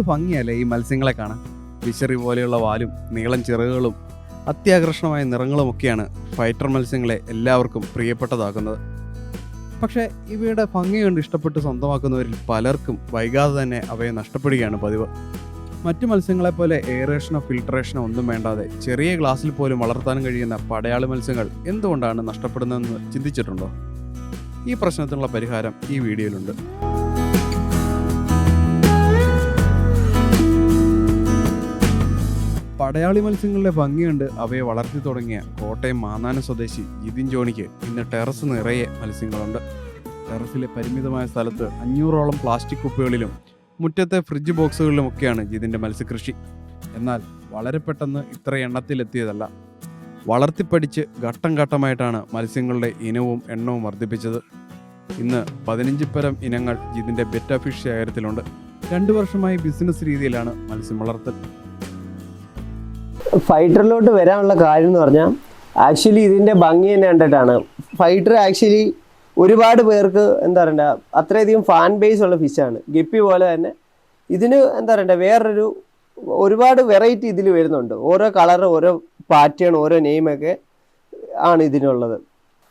ഭംഗിയല്ലേ ഈ മത്സ്യങ്ങളെ കാണാൻ? ഫിഷറി പോലെയുള്ള വാലും നീളം ചിറകുകളും അത്യാകർഷണമായ നിറങ്ങളുമൊക്കെയാണ് ഫൈറ്റർ മത്സ്യങ്ങളെ എല്ലാവർക്കും പ്രിയപ്പെട്ടതാക്കുന്നത്. പക്ഷേ ഇവയുടെ ഭംഗി കണ്ട് ഇഷ്ടപ്പെട്ട് സ്വന്തമാക്കുന്നവരിൽ പലർക്കും വൈകാതെ തന്നെ അവയെ നഷ്ടപ്പെടുകയാണ് പതിവ്. മറ്റു മത്സ്യങ്ങളെപ്പോലെ എയറേഷനോ ഫിൽട്രേഷനോ ഒന്നും വേണ്ടാതെ ചെറിയ ഗ്ലാസ്സിൽ പോലും വളർത്താൻ കഴിയുന്ന പടയാളി മത്സ്യങ്ങൾ എന്തുകൊണ്ടാണ് നഷ്ടപ്പെടുന്നതെന്ന് ചിന്തിച്ചിട്ടുണ്ടോ? ഈ പ്രശ്നത്തിനുള്ള പരിഹാരം ഈ വീഡിയോയിലുണ്ട്. പടയാളി മത്സ്യങ്ങളുടെ ഭംഗിയുണ്ട് അവയെ വളർത്തി തുടങ്ങിയ കോട്ടയം മാന്നാനം സ്വദേശി ജിതിൻ ജോണിക്ക് ഇന്ന് ടെറസ് നിറയെ മത്സ്യങ്ങളുണ്ട്. ടെറസിലെ പരിമിതമായ സ്ഥലത്ത് അഞ്ഞൂറോളം പ്ലാസ്റ്റിക് കുപ്പികളിലും മുറ്റത്തെ ഫ്രിഡ്ജ് ബോക്സുകളിലുമൊക്കെയാണ് ജിതിന്റെ മത്സ്യകൃഷി. എന്നാൽ വളരെ പെട്ടെന്ന് ഇത്ര എണ്ണത്തിലെത്തിയതല്ല. വളർത്തിപ്പടിച്ച് ഘട്ടം ഘട്ടമായിട്ടാണ് മത്സ്യങ്ങളുടെ ഇനവും എണ്ണവും വർദ്ധിപ്പിച്ചത്. ഇന്ന് പതിനഞ്ച് പരം ഇനങ്ങൾ ജിതിന്റെ ബെറ്റ ഫിഷ് ശേഖരത്തിലുണ്ട്. രണ്ടു വർഷമായി ബിസിനസ് രീതിയിലാണ് മത്സ്യം വളർത്തൽ. ഫൈറ്ററിലോട്ട് വരാനുള്ള കാര്യം എന്ന് പറഞ്ഞാൽ ആക്ച്വലി ഇതിന്റെ ഭംഗി തന്നെ കണ്ടിട്ടാണ്. ഫൈറ്റർ ആക്ച്വലി ഒരുപാട് പേർക്ക് എന്താ പറയണ്ട അത്രയധികം ഫാൻ ബേസ് ഉള്ള ഫിഷാണ് ഗപ്പി പോലെ തന്നെ ഇതിന് എന്താ പറയണ്ട വേറൊരു ഒരുപാട് വെറൈറ്റി ഇതിൽ വരുന്നുണ്ട്. ഓരോ കളർ ഓരോ പാറ്റേൺ ഓരോ നെയിമൊക്കെ ആണ് ഇതിനുള്ളത്.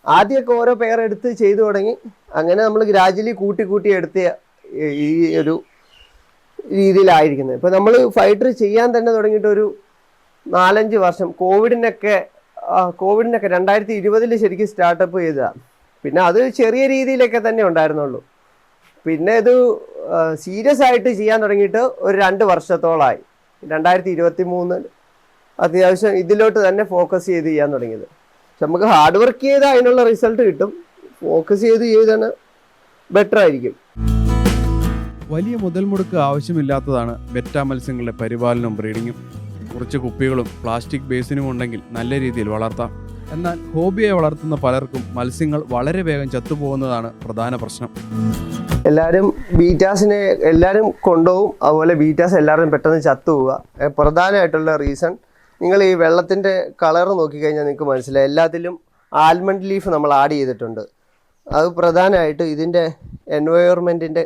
ആദ്യമൊക്കെ ഓരോ പേർ എടുത്ത് ചെയ്തു തുടങ്ങി. അങ്ങനെ നമ്മൾ ഗ്രാജുവലി കൂട്ടി കൂട്ടി എടുത്ത ഈ ഒരു രീതിയിലായിരിക്കുന്നത്. ഇപ്പം നമ്മൾ ഫൈറ്റർ ചെയ്യാൻ തന്നെ തുടങ്ങിയിട്ട് ഒരു നാലഞ്ച് വർഷം. കോവിഡിനൊക്കെ കോവിഡിനൊക്കെ രണ്ടായിരത്തി ഇരുപതിൽ ശരിക്കും സ്റ്റാർട്ടപ്പ് ചെയ്തതാണ് പിന്നെ അത് ചെറിയ രീതിയിലൊക്കെ തന്നെ ഉണ്ടായിരുന്നുള്ളൂ. പിന്നെ ഇത് സീരിയസ് ആയിട്ട് ചെയ്യാൻ തുടങ്ങിയിട്ട് ഒരു രണ്ട് വർഷത്തോളമായി രണ്ടായിരത്തി ഇരുപത്തി മൂന്നിൽ അത്യാവശ്യം ഇതിലോട്ട് തന്നെ ഫോക്കസ് ചെയ്ത് ചെയ്യാൻ തുടങ്ങിയത്. പക്ഷെ നമുക്ക് ഹാർഡ് വർക്ക് ചെയ്ത് അതിനുള്ള റിസൾട്ട് കിട്ടും. ഫോക്കസ് ചെയ്ത് ചെയ്താണ് ബെറ്റർ ആയിരിക്കും. വലിയ മുതൽ മുടക്ക് ആവശ്യമില്ലാത്തതാണ് ബെറ്റ മത്സ്യങ്ങളുടെ പരിപാലനവും ബ്രീഡിങ്ങും കുറച്ച് കുപ്പികളും പ്ലാസ്റ്റിക് ബേസിനും ഉണ്ടെങ്കിൽ നല്ല രീതിയിൽ വളർത്താം. എന്നാൽ ഹോബിയെ വളർത്തുന്ന പലർക്കും മത്സ്യങ്ങൾ വളരെ വേഗം ചത്തുപോകുന്നതാണ് പ്രധാന പ്രശ്നം. എല്ലാവരും ബീറ്റാസിനെ എല്ലാവരും കൊണ്ടുപോകും അതുപോലെ ബീറ്റാസ് എല്ലാവരും പെട്ടെന്ന് ചത്തുപോവുക. പ്രധാനമായിട്ടുള്ള റീസൺ നിങ്ങൾ ഈ വെള്ളത്തിന്റെ കളർ നോക്കിക്കഴിഞ്ഞാൽ നിങ്ങൾക്ക് മനസ്സിലായി. എല്ലാത്തിലും ആൽമണ്ട് ലീഫ് നമ്മൾ ആഡ് ചെയ്തിട്ടുണ്ട്. അത് പ്രധാനമായിട്ട് ഇതിന്റെ എൻവയോൺമെന്റിന്റെ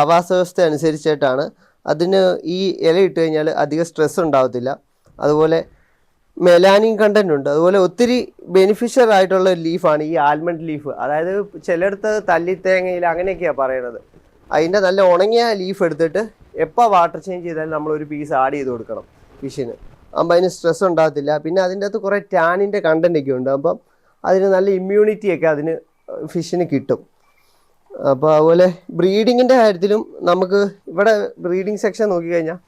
ആവാസ വ്യവസ്ഥ അനുസരിച്ചിട്ടാണ് അതിന് ഈ ഇല ഇട്ട് കഴിഞ്ഞാൽ അധികം സ്ട്രെസ് ഉണ്ടാവത്തില്ല. അതുപോലെ മെലാനിൻ കണ്ടന്റ് ഉണ്ട്. അതുപോലെ ഒത്തിരി ബെനിഫിഷ്യൽ ആയിട്ടുള്ള ലീഫാണ് ഈ ആൽമണ്ട് ലീഫ് അതായത് ചിലയിടത്ത് തല്ലിത്തേങ്ങയിൽ അങ്ങനെയൊക്കെയാണ് പറയണത്. അതിന്റെ നല്ല ഉണങ്ങിയ ലീഫ് എടുത്തിട്ട് എപ്പോൾ വാട്ടർ ചേഞ്ച് ചെയ്താലും നമ്മൾ ഒരു പീസ് ആഡ് ചെയ്ത് കൊടുക്കണം ഫിഷിന് അപ്പം അതിന് സ്ട്രെസ് ഉണ്ടാകത്തില്ല പിന്നെ അതിന്റെ അകത്ത് കുറേ ടാനിന്റെ കണ്ടന്റ് ഒക്കെ ഉണ്ട്. അപ്പം അതിന് നല്ല ഇമ്മ്യൂണിറ്റിയൊക്കെ അതിന് ഫിഷിന് കിട്ടും. അപ്പോൾ അതുപോലെ ബ്രീഡിങ്ങിന്റെ കാര്യത്തിലും നമുക്ക് ഇവിടെ ബ്രീഡിംഗ് സെക്ഷൻ നോക്കിക്കഴിഞ്ഞാൽ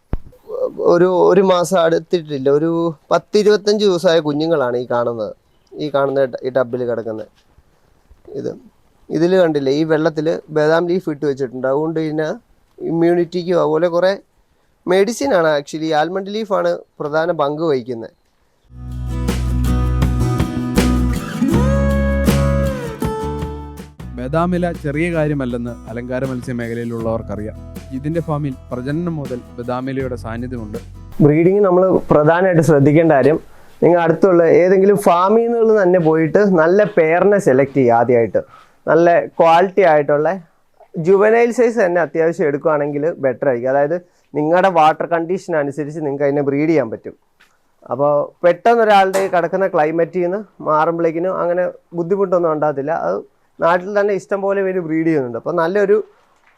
ഒരു ഒരു മാസം അടുത്തിട്ടില്ല. ഒരു പത്തിരുപത്തഞ്ച് ദിവസമായ കുഞ്ഞുങ്ങളാണ് ഈ കാണുന്നത്. ഈ കാണുന്ന ഈ ടബിൽ കിടക്കുന്നത്. ഇത് ഇതിൽ കണ്ടില്ലേ ഈ വെള്ളത്തിൽ ബദാം ലീഫ് ഇട്ട് വെച്ചിട്ടുണ്ട്. അതുകൊണ്ട് ഇതിന് ഇമ്മ്യൂണിറ്റിക്കും അതുപോലെ കുറേ മെഡിസിൻ ആണ്. ആക്ച്വലി ആൽമണ്ട് ലീഫാണ് പ്രധാന പങ്ക് വഹിക്കുന്നത്. ബദാമില ചെറിയ കാര്യമല്ലെന്ന് അലങ്കാര മത്സ്യ മേഖലയിലുള്ളവർക്കറിയാം. ഇതിന്റെ ഫാമിൽ പ്രജനനം മുതൽ ബദാമിലയുടെ സാന്നിധ്യമുണ്ട്. ബ്രീഡിങ് നമ്മൾ പ്രധാനമായിട്ട് ശ്രദ്ധിക്കേണ്ട കാര്യം നിങ്ങൾ അടുത്തുള്ള ഏതെങ്കിലും ഫാമിൽ നിന്ന് തന്നെ പോയിട്ട് നല്ല പെയറിനെ സെലക്ട് ചെയ്യുക ആദ്യമായിട്ട്. നല്ല ക്വാളിറ്റി ആയിട്ടുള്ള ജുവനൈൽ സൈസ് തന്നെ അത്യാവശ്യം എടുക്കുകയാണെങ്കിൽ ബെറ്റർ ആയിരിക്കും. അതായത് നിങ്ങളുടെ വാട്ടർ കണ്ടീഷൻ അനുസരിച്ച് നിങ്ങൾക്ക് അതിനെ ബ്രീഡ് ചെയ്യാൻ പറ്റും. അപ്പോൾ പെട്ടെന്ന് ഒരാളുടെ കിടക്കുന്ന ക്ലൈമറ്റിൽ നിന്ന് മാറുമ്പോഴേക്കിനും അങ്ങനെ ബുദ്ധിമുട്ടൊന്നും ഉണ്ടാകത്തില്ല. അത് നാട്ടിൽ തന്നെ ഇഷ്ടം പോലെ പേര് ബ്രീഡ് ചെയ്യുന്നുണ്ട്. അപ്പോൾ നല്ലൊരു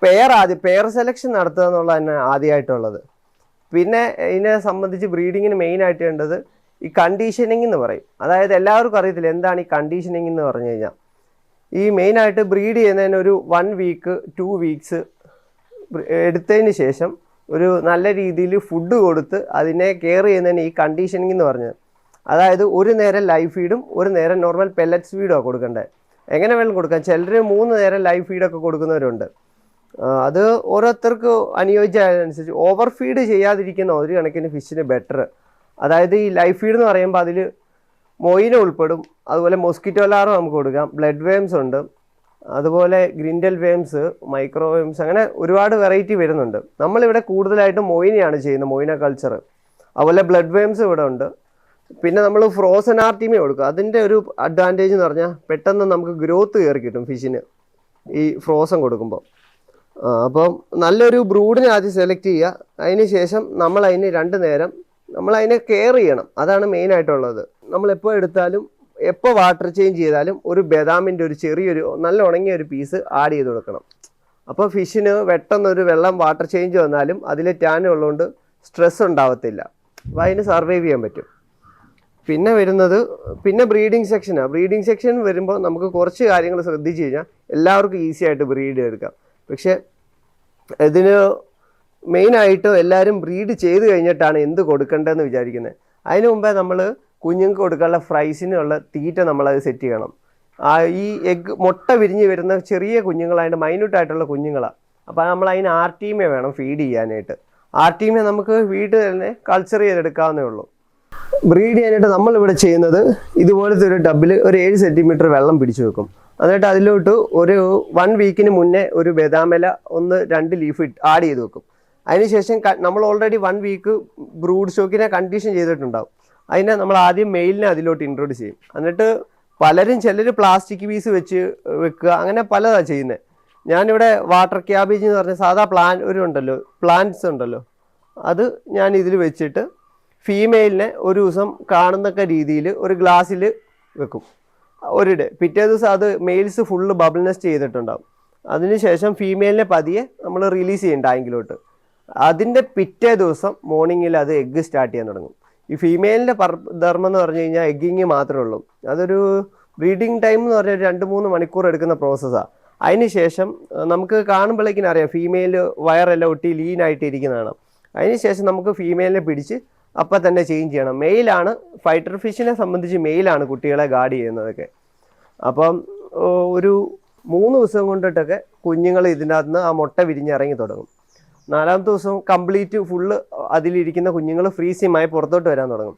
പെയർ ആദ്യം പെയർ സെലക്ഷൻ നടത്തുക എന്നുള്ളത് തന്നെ ആദ്യമായിട്ടുള്ളത്. പിന്നെ ഇതിനെ സംബന്ധിച്ച് ബ്രീഡിങ്ങിന് മെയിൻ ആയിട്ട് വേണ്ടത് ഈ കണ്ടീഷനിങ് എന്ന് പറയും. അതായത് എല്ലാവർക്കും അറിയത്തില്ല എന്താണ് ഈ കണ്ടീഷനിങ് എന്ന് പറഞ്ഞു കഴിഞ്ഞാൽ ഈ മെയിനായിട്ട് ബ്രീഡ് ചെയ്യുന്നതിന് ഒരു വൺ വീക്ക് ടു വീക്സ് എടുത്തതിന് ശേഷം ഒരു നല്ല രീതിയിൽ ഫുഡ് കൊടുത്ത് അതിനെ കെയർ ചെയ്യുന്നതിന് ഈ കണ്ടീഷനിങ് എന്ന് പറഞ്ഞത്. അതായത് ഒരു നേരം ലൈഫ് ഫീഡും ഒരു നേരം നോർമൽ പെല്ലറ്റ്സ് ഫീഡുമാണ് കൊടുക്കേണ്ടത് എങ്ങനെ വേണം കൊടുക്കാം. ചിലർ മൂന്ന് നേരം ലൈവ് ഫീഡൊക്കെ കൊടുക്കുന്നവരുണ്ട്. അത് ഓരോരുത്തർക്ക് അനുയോജ്യമായതനുസരിച്ച് ഓവർ ഫീഡ് ചെയ്യാതിരിക്കുന്ന ഒരു കണക്കിന് ഫിഷിന് ബെറ്റർ അതായത് ഈ ലൈഫ് ഫീഡ് എന്ന് പറയുമ്പോൾ അതിൽ മൊയിന ഉൾപ്പെടും. അതുപോലെ മൊസ്കിറ്റോ ലാറോ നമുക്ക് കൊടുക്കാം. ബ്ലഡ് വേംസ് ഉണ്ട്. അതുപോലെ ഗ്രിൻഡൽ വേംസ് മൈക്രോ വേംസ് അങ്ങനെ ഒരുപാട് വെറൈറ്റി വരുന്നുണ്ട്. നമ്മളിവിടെ കൂടുതലായിട്ടും മൊയിനയാണ് ചെയ്യുന്നത് മൊയിന കൾച്ചർ അതുപോലെ ബ്ലഡ് വേംസ് ഇവിടെ ഉണ്ട് പിന്നെ നമ്മൾ ഫ്രോസൺ ആർട്ടിമേ കൊടുക്കും. അതിന്റെ ഒരു അഡ്വാന്റേജ് എന്ന് പറഞ്ഞാൽ പെട്ടെന്ന് നമുക്ക് ഗ്രോത്ത് കയറി കിട്ടും ഫിഷിന് ഈ ഫ്രോസൺ കൊടുക്കുമ്പോൾ അപ്പം നല്ലൊരു ബ്രൂഡിനെ ആദ്യം സെലക്ട് ചെയ്യുക. അതിന് ശേഷം നമ്മൾ അതിന് രണ്ട് നേരം നമ്മൾ അതിനെ കെയർ ചെയ്യണം. അതാണ് മെയിൻ ആയിട്ടുള്ളത്. നമ്മൾ എപ്പോൾ എടുത്താലും എപ്പോൾ വാട്ടർ ചേഞ്ച് ചെയ്താലും ഒരു ബദാമിന്റെ ഒരു ചെറിയൊരു നല്ല ഉണങ്ങിയ ഒരു പീസ് ആഡ് ചെയ്ത് കൊടുക്കണം. അപ്പോൾ ഫിഷിന് വെട്ടെന്നൊരു വെള്ളം വാട്ടർ ചേഞ്ച് വന്നാലും അതിൽ ടാൻ ഉള്ളതുകൊണ്ട് സ്ട്രെസ് ഉണ്ടാവത്തില്ല. അപ്പോൾ അതിന് സർവൈവ് ചെയ്യാൻ പറ്റും. പിന്നെ വരുന്നത് പിന്നെ ബ്രീഡിംഗ് സെക്ഷനാണ് ബ്രീഡിംഗ് സെക്ഷൻ വരുമ്പോൾ നമുക്ക് കുറച്ച് കാര്യങ്ങൾ ശ്രദ്ധിച്ചു കഴിഞ്ഞാൽ എല്ലാവർക്കും ഈസി ആയിട്ട് ബ്രീഡ് എടുക്കാം. പക്ഷേ ഇതിന് മെയിനായിട്ട് എല്ലാവരും ബ്രീഡ് ചെയ്ത് കഴിഞ്ഞിട്ടാണ് എന്ത് കൊടുക്കേണ്ടതെന്ന് വിചാരിക്കുന്നത് അതിന് മുമ്പേ നമ്മൾ കുഞ്ഞുങ്ങൾക്ക് കൊടുക്കാനുള്ള ഫ്രൈസിനുള്ള തീറ്റ നമ്മളത് സെറ്റ് ചെയ്യണം. ആ ഈ എഗ് മുട്ട വിരിഞ്ഞ് വരുന്ന ചെറിയ കുഞ്ഞുങ്ങളായിട്ട് മൈന്യൂട്ടായിട്ടുള്ള കുഞ്ഞുങ്ങളാണ് അപ്പോൾ നമ്മൾ അതിന് ആർട്ടീമെ വേണം ഫീഡ് ചെയ്യാനായിട്ട്. ആർട്ടീമെ നമുക്ക് വീട്ടിൽ തന്നെ കൾച്ചർ ചെയ്തെടുക്കാവുന്നേ ഉള്ളൂ. ബ്രീഡ് ചെയ്യാനായിട്ട് നമ്മളിവിടെ ചെയ്യുന്നത് ഇതുപോലത്തെ ഒരു ടബിൽ ഒരു ഏഴ് സെന്റിമീറ്റർ വെള്ളം പിടിച്ചു വെക്കും. എന്നിട്ട് അതിലോട്ട് ഒരു വൺ വീക്കിന് മുന്നേ ഒരു ബദാമില ഒന്ന് രണ്ട് ലീഫ് ആഡ് ചെയ്ത് വെക്കും. അതിനുശേഷം നമ്മൾ ഓൾറെഡി വൺ വീക്ക് ബ്രൂഡ് സ്റ്റോക്കിനെ കണ്ടീഷൻ ചെയ്തിട്ടുണ്ടാവും. അതിനെ നമ്മൾ ആദ്യം മെയിലിനെ അതിലോട്ട് ഇൻട്രോഡ്യൂസ് ചെയ്യും. എന്നിട്ട് പലരും ചിലർ പ്ലാസ്റ്റിക് പീസ് വെച്ച് വെക്കുക അങ്ങനെ പലതാണ് ചെയ്യുന്നത് ഞാനിവിടെ വാട്ടർ ക്യാബേജ് എന്ന് പറഞ്ഞ സാധാ പ്ലാൻ ഒരു ഉണ്ടല്ലോ പ്ലാന്റ്സ് ഉണ്ടല്ലോ. അത് ഞാൻ ഇതിൽ വെച്ചിട്ട് ഫീമെയിലിനെ ഒരു ദിവസം കാണുന്നൊക്കെ രീതിയിൽ ഒരു ഗ്ലാസ്സിൽ വെക്കും. ഒരു പിറ്റേ ദിവസം അത് മെയിൽസ് ഫുള്ള് ബബിൾ നെസ്റ്റ് ചെയ്തിട്ടുണ്ടാവും അതിനുശേഷം ഫീമെയിലിനെ പതിയെ നമ്മൾ റിലീസ് ചെയ്യും ടാങ്കിലോട്ട്. അതിന്റെ പിറ്റേ ദിവസം മോർണിംഗിൽ അത് എഗ്ഗ് സ്റ്റാർട്ട് ചെയ്യാൻ തുടങ്ങും. ഈ ഫീമെയിലിന്റെ ധർമ്മം എന്ന് പറഞ്ഞു കഴിഞ്ഞാൽ എഗ്ഗിങ് മാത്രമേ ഉള്ളൂ. അതൊരു ബ്രീഡിങ് ടൈം എന്ന് പറഞ്ഞാൽ ഒരു രണ്ട് മൂന്ന് മണിക്കൂർ എടുക്കുന്ന പ്രോസസ്സാണ് അതിനുശേഷം നമുക്ക് കാണുമ്പോഴേക്കിനും അറിയാം ഫീമെയിൽ വയറെല്ലാം ഒട്ടി ലീൻ ആയിട്ട് ഇരിക്കുന്നതാണ് അതിനുശേഷം നമുക്ക് ഫീമെയിലിനെ പിടിച്ച് അപ്പം തന്നെ ചേഞ്ച് ചെയ്യണം. മെയിലാണ് ഫൈറ്റർ ഫിഷിനെ സംബന്ധിച്ച് മെയിലാണ് കുട്ടികളെ ഗാർഡ് ചെയ്യുന്നതൊക്കെ. അപ്പം ഒരു മൂന്ന് ദിവസം കൊണ്ടിട്ടൊക്കെ കുഞ്ഞുങ്ങൾ ഇതിനകത്ത് നിന്ന് ആ മുട്ട വിരിഞ്ഞിറങ്ങി തുടങ്ങും. നാലാമത്തെ ദിവസം കംപ്ലീറ്റ് ഫുള്ള് അതിലിരിക്കുന്ന കുഞ്ഞുങ്ങൾ ഫ്രീസിയുമായി പുറത്തോട്ട് വരാൻ തുടങ്ങും.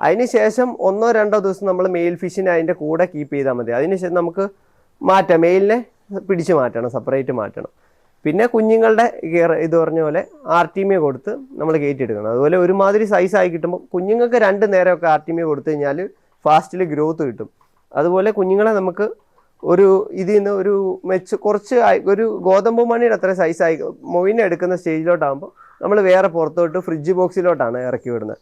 അതിനുശേഷം ഒന്നോ രണ്ടോ ദിവസം നമ്മൾ മെയിൽ ഫിഷിനെ അതിന്റെ കൂടെ കീപ്പ് ചെയ്താൽ മതി. അതിനുശേഷം നമുക്ക് മാറ്റാം. മെയിലിനെ പിടിച്ച് മാറ്റണം സെപ്പറേറ്റ് മാറ്റണം. പിന്നെ കുഞ്ഞുങ്ങളുടെ കെയർ ഇത് പറഞ്ഞ പോലെ ആർട്ടിമിയ കൊടുത്ത് നമ്മൾ കയറ്റിയെടുക്കണം. അതുപോലെ ഒരുമാതിരി സൈസായി കിട്ടുമ്പോൾ കുഞ്ഞുങ്ങൾക്ക് രണ്ട് നേരമൊക്കെ ആർട്ടിമിയ കൊടുത്തു കഴിഞ്ഞാൽ ഫാസ്റ്റിൽ ഗ്രോത്ത് കിട്ടും. അതുപോലെ കുഞ്ഞുങ്ങളെ നമുക്ക് ഒരു ഇതിൽ നിന്ന് ഒരു മെച്ച് കുറച്ച് ഒരു ഗോതമ്പ് മണിയുടെ അത്ര സൈസായി മൊയിനെ എടുക്കുന്ന സ്റ്റേജിലോട്ടാകുമ്പോൾ നമ്മൾ വേറെ പുറത്തോട്ട് ഫ്രിഡ്ജ് ബോക്സിലോട്ടാണ് ഇറക്കി വിടുന്നത്.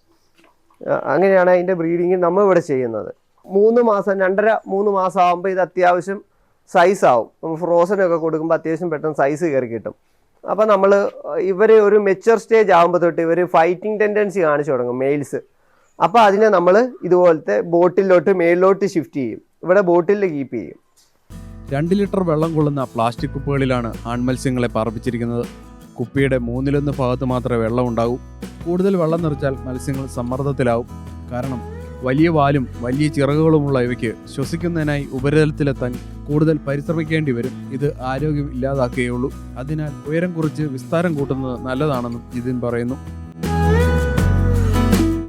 അങ്ങനെയാണ് അതിന്റെ ബ്രീഡിങ് നമ്മൾ ഇവിടെ ചെയ്യുന്നത്. മൂന്ന് മാസം രണ്ടര മൂന്ന് മാസം ആകുമ്പോൾ ഇത് അത്യാവശ്യം സൈസ് ആവും. ഫ്രോസനൊക്കെ കൊടുക്കുമ്പോൾ അത്യാവശ്യം പെട്ടെന്ന് സൈസ് കയറി കിട്ടും. അപ്പോൾ നമ്മൾ ഇവർ ഒരു മെച്ചർ സ്റ്റേജ് ആകുമ്പോൾ തൊട്ട് ഇവർ ഫൈറ്റിംഗ് ടെൻഡൻസി കാണിച്ചു തുടങ്ങും മെയിൽസ് അപ്പോൾ അതിനെ നമ്മൾ ഇതുപോലത്തെ ബോട്ടിലോട്ട് മേളിലോട്ട് ഷിഫ്റ്റ് ചെയ്യും. ഇവിടെ ബോട്ടിൽ കീപ്പ് ചെയ്യും. രണ്ട് ലിറ്റർ വെള്ളം കൊള്ളുന്ന പ്ലാസ്റ്റിക് കുപ്പികളിലാണ് ആൺമത്സ്യങ്ങളെ പാർപ്പിച്ചിരിക്കുന്നത്. കുപ്പിയുടെ മൂന്നിലൊന്ന് ഭാഗത്ത് മാത്രമേ വെള്ളം ഉണ്ടാകൂ. കൂടുതൽ വെള്ളം നിറച്ചാൽ മത്സ്യങ്ങൾ സമ്മർദ്ദത്തിലാവും. കാരണം വലിയ വാലും വലിയ ചിറകുകളുമുള്ള ഇവയ്ക്ക് ശ്വസിക്കുന്നതിനായി ഉപരിതലത്തിലെത്താൻ കൂടുതൽ പരിശ്രമിക്കേണ്ടി വരും. ഇത് ആരോഗ്യം ഇല്ലാതാക്കുകയുള്ളൂ. അതിനാൽ ഉയരം കുറിച്ച് വിസ്താരം കൂട്ടുന്നത് നല്ലതാണെന്നും ജിതിൻ പറയുന്നു.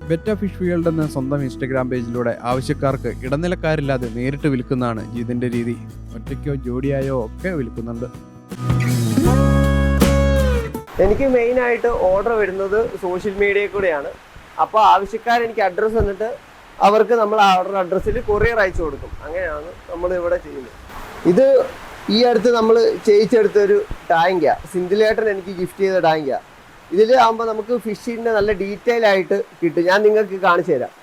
ബെറ്റ ഫിഷ് ഫീൽഡ് എന്ന സ്വന്തം ഇൻസ്റ്റഗ്രാം പേജിലൂടെ ആവശ്യക്കാർക്ക് ഇടനിലക്കാരില്ലാതെ നേരിട്ട് വിൽക്കുന്നതാണ് ജിതിന്റെ രീതി. ഒറ്റയ്ക്കോ ജോഡിയായോ ഒക്കെ വിൽക്കുന്നുണ്ട്. എനിക്ക് മെയിനായിട്ട് ഓർഡർ വരുന്നത് സോഷ്യൽ മീഡിയയിൽ കൂടെയാണ്. അപ്പോൾ ആവശ്യക്കാരെനിക്ക് അഡ്രസ്സ് തന്നിട്ട് അവർക്ക് നമ്മൾ ഓർഡർ അഡ്രസ്സിൽ കൊറിയർ അയച്ചു കൊടുക്കും. അങ്ങനെയാണ് നമ്മൾ ഇവിടെ ചെയ്യുന്നത്. ഇത് ഈ അടുത്ത് നമ്മൾ ചെയ്യിച്ചെടുത്ത ഒരു ടാങ്കാ സിന്ധിലേട്ടൻ എനിക്ക് ഗിഫ്റ്റ് ചെയ്ത ടാങ്ക ഇതിൽ ആകുമ്പോൾ നമുക്ക് ഫിഷിന്റെ നല്ല ഡീറ്റെയിൽ ആയിട്ട് കിട്ടും. ഞാൻ നിങ്ങൾക്ക് കാണിച്ചു തരാം.